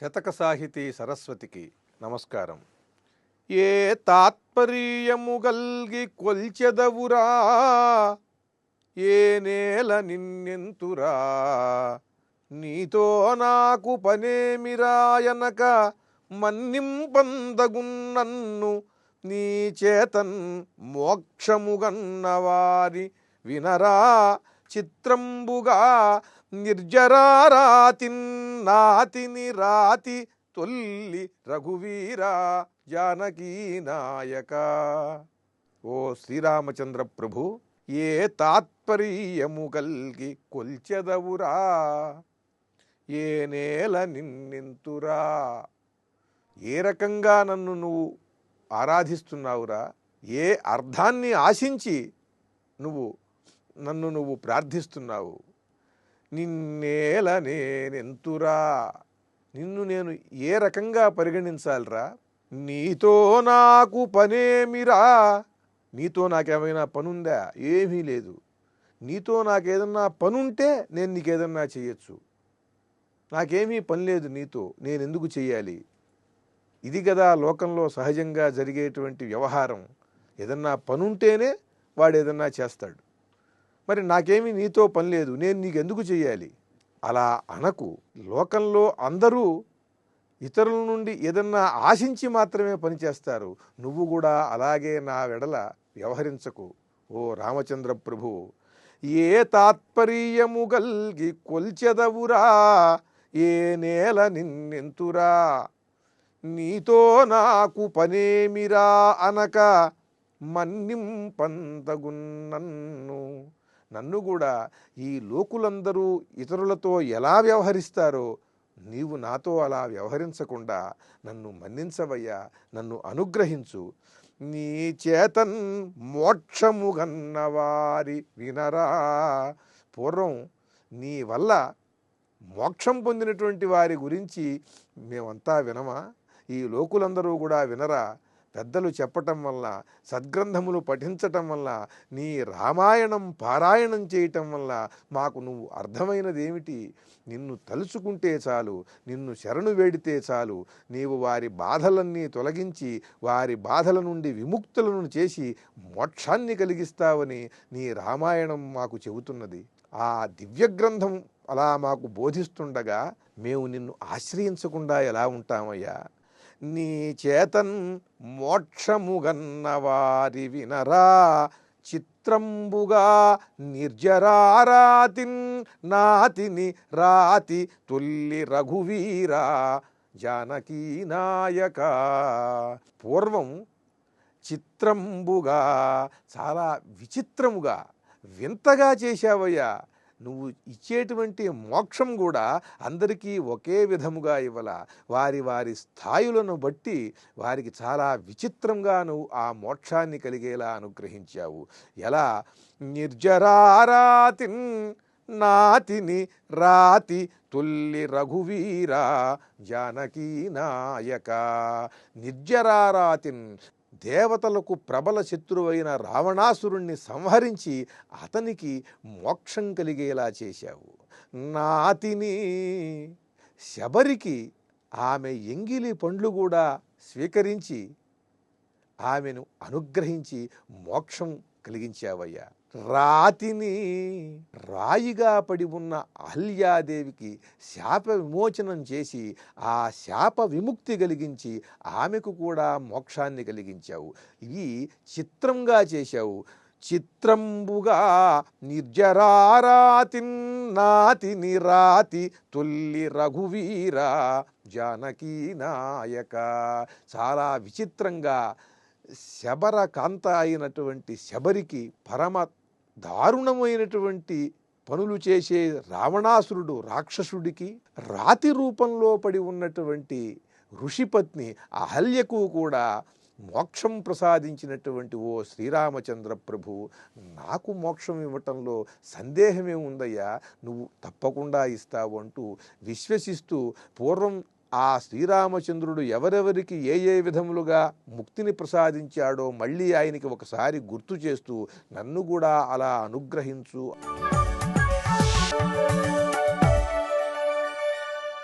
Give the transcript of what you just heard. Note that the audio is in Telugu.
శతక సాహితీ సరస్వతికి నమస్కారం. ఏ తాత్పర్యము గల్గి కొల్చెదవురా? ఏ నేల నిన్నెంతురా? నీతో నాకు పనేమిరాయనక మన్నింపందగున్నన్ను నీ చేతన్ మోక్షముగన్నవారి వినరా? చిత్రంబుగా నిర్జరారాతి నాతిని రాతి తొల్లి రఘువీరా జానకీ నాయక. ఓ శ్రీరామచంద్ర ప్రభు ఏ తాత్పర్యము కల్గి కొల్చెదవురా? ఏ నేల నిన్నింతురా? ఏ రకంగా నన్ను నువ్వు ఆరాధిస్తున్నావురా? ఏ అర్థాన్ని ఆశించి నువ్వు నన్ను నువ్వు ప్రార్థిస్తున్నావు. నిన్నేల నేనెంతురా? నిన్ను నేను ఏ రకంగా పరిగణించాలిరా? నీతో నాకు పనేమిరా? నీతో నాకేమైనా పనుందా? ఏమీ లేదు. నీతో నాకేదన్నా పనుంటే నేను నీకేదన్నా చేయొచ్చు. నాకేమీ పని లేదు నీతో. నేను ఎందుకు చెయ్యాలి? ఇది కదా లోకంలో సహజంగా జరిగేటువంటి వ్యవహారం. ఏదన్నా పనుంటేనే వాడు ఏదన్నా చేస్తాడు. మరి నాకేమీ నీతో పని లేదు నేను నీకు ఎందుకు అలా అనకు. లోకంలో అందరూ ఇతరుల నుండి ఏదన్నా ఆశించి మాత్రమే పనిచేస్తారు నువ్వు కూడా అలాగే నా వెడల వ్యవహరించకు. ఓ రామచంద్ర ప్రభు ఏ తాత్పర్యము గల్గి కొల్చెదవురా? ఏ నేల నిన్నెంతురా? నీతో నాకు పనేమిరా అనక మన్నింపందగున్నన్ను. నన్ను కూడా ఈ లోకులందరూ ఇతరులతో ఎలా వ్యవహరిస్తారో నీవు నాతో అలా వ్యవహరించకుండా నన్ను మన్నించవయ్యా నన్ను అనుగ్రహించు. నీ చేతన్ మోక్షముగన్నవారి వినరా. పూర్వం నీ వల్ల మోక్షం పొందినటువంటి వారి గురించి మేమంతా వినమా? ఈ లోకులందరూ కూడా వినరా? పెద్దలు చెప్పటం వల్ల సద్గ్రంథములు పఠించటం వల్ల నీ రామాయణం పారాయణం చేయటం వల్ల మాకు నువ్వు అర్థమైనదేమిటి? నిన్ను తలుచుకుంటే చాలు నిన్ను శరణు వేడితే చాలు నీవు వారి బాధలన్నీ తొలగించి వారి బాధల నుండి విముక్తులను చేసి మోక్షాన్ని కలిగిస్తావని నీ రామాయణం మాకు చెబుతున్నది. ఆ దివ్య గ్రంథం అలా మాకు బోధిస్తుండగా మేము నిన్ను ఆశ్రయించకుండా ఎలా ఉంటామయ్యా? నీ చేతన్ మోక్షముగన్నవారి వినరా. చిత్రంబుగా నిర్జరారాతిన్ నాతిని రాతి తొల్లి రఘువీరా జానకీ నాయక. పూర్వం చిత్రంబుగా చాలా విచిత్రముగా వింతగా చేశావయ్యా. నువ్వు ఇచ్చేటువంటి మోక్షం కూడా అందరికీ ఒకే విధముగా ఇవ్వాల. వారి వారి స్థాయిలను బట్టి వారికి చాలా విచిత్రంగా నువ్వు ఆ మోక్షాన్ని కలిగేలా అనుగ్రహించావు. ఎలా? నిర్జరారాతిన్ నాతిని రాతి తొల్లి రఘువీరా జానకీ నాయక. నిర్జరారాతిన్ దేవతలకు ప్రబల శత్రువైన రావణాసురుణ్ణి సంహరించి అతనికి మోక్షం కలిగేలా చేశావు. నాతిని శబరికి ఆమె ఎంగిలి పండ్లు కూడా స్వీకరించి ఆమెను అనుగ్రహించి మోక్షం కలిగించావయ్యా. రాతిని రాయిగా పడి ఉన్న అహల్యాదేవికి శాప విమోచనం చేసి ఆ శాప విముక్తి కలిగించి ఆమెకు కూడా మోక్షాన్ని కలిగించావు. ఇవి చిత్రంగా చేశావు. చిత్రంబుగా నిర్జరారాతిన్ నాతిని రాతి తొల్లి రఘువీరా జానకీ నాయక. చాలా విచిత్రంగా శబర కాంత అయినటువంటి శబరికి పరమ దారుణమైనటువంటి పనులు చేసే రావణాసురుడు రాక్షసుడికి రాతి రూపంలో పడి ఉన్నటువంటి ఋషిపత్ని అహల్యకు కూడా మోక్షం ప్రసాదించినటువంటి ఓ శ్రీరామచంద్ర ప్రభు నాకు మోక్షం ఇవ్వటంలో సందేహమే ఉందయ్యా నువ్వు తప్పకుండా ఇస్తావు అంటూ విశ్వసిస్తూ పూర్వం ఆ శ్రీరామచంద్రుడు ఎవరెవరికి ఏ ఏ విధములుగా ముక్తిని ప్రసాదించాడో మళ్ళీ ఆయనకి ఒకసారి గుర్తు చేస్తూ నన్ను కూడా అలా అనుగ్రహించు.